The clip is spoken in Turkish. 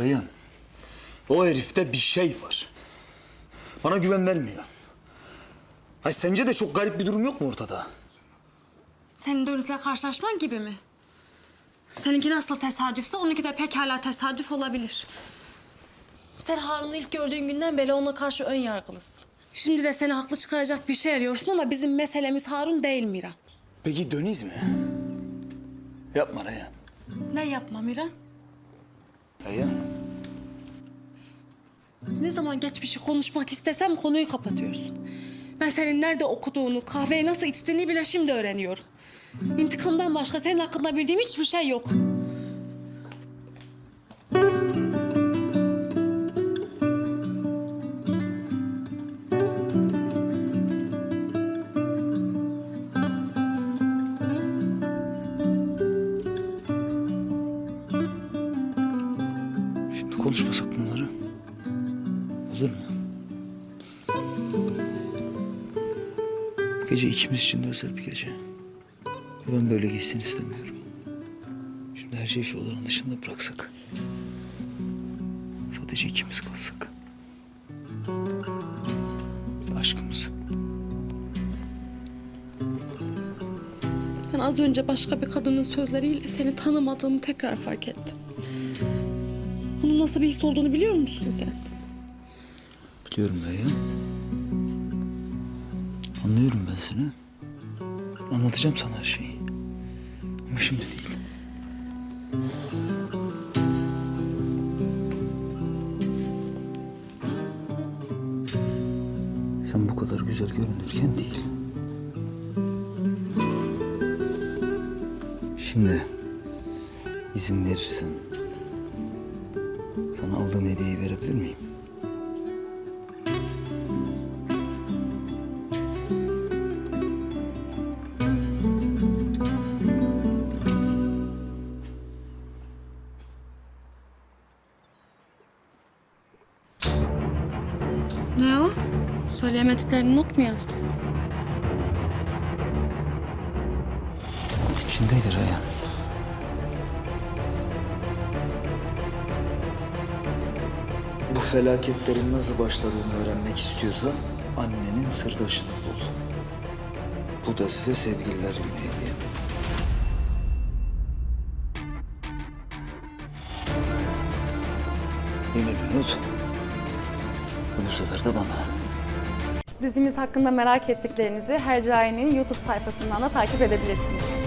Reyhan, o herifte bir şey var. Bana güven vermiyor. Ay sence de çok garip bir durum yok mu ortada? Senin Dönüz'le karşılaşman gibi mi? Seninki nasıl tesadüfse onunki de pekala tesadüf olabilir. Sen Harun'u ilk gördüğün günden beri ona karşı ön yargılısın. Şimdi de seni haklı çıkaracak bir şey arıyorsun ama bizim meselemiz Harun değil Miran. Peki Döniz mi? Yapma Reyhan. Ne yapma Miran? Reyhan. Ne zaman geçmişi konuşmak istesem konuyu kapatıyorsun. Ben senin nerede okuduğunu, kahveyi nasıl içtiğini bile şimdi öğreniyorum. İntikamdan başka senin hakkında bildiğim hiçbir şey yok. Şimdi konuşmasak bunları. Olur mu? Bu gece ikimiz için de özel bir gece. Ben böyle geçsin istemiyorum. Şimdi her şeyi şu odanın dışında bıraksak. Sadece ikimiz kalsak. Aşkımız. Ben az önce başka bir kadının sözleriyle seni tanımadığımı tekrar fark ettim. Bunun nasıl bir his olduğunu biliyor musun sen? Biliyorum Reyhan. Anlıyorum ben seni. Anlatacağım sana her şeyi. Ama şimdi değil. Sen bu kadar güzel görünürken değil. Şimdi izin verirsen sana aldığım hediyeyi verebilir miyim? Ne o? Söyleyemediklerini not mu yazdın? İçindeydi Reyhan. Bu felaketlerin nasıl başladığını öğrenmek istiyorsan annenin sırdaşını bul. Bu da size sevgililer günü hediye. Yeni bir not. Bu sefer de bana. Dizimiz hakkında merak ettiklerinizi Hercai'nin YouTube sayfasından da takip edebilirsiniz.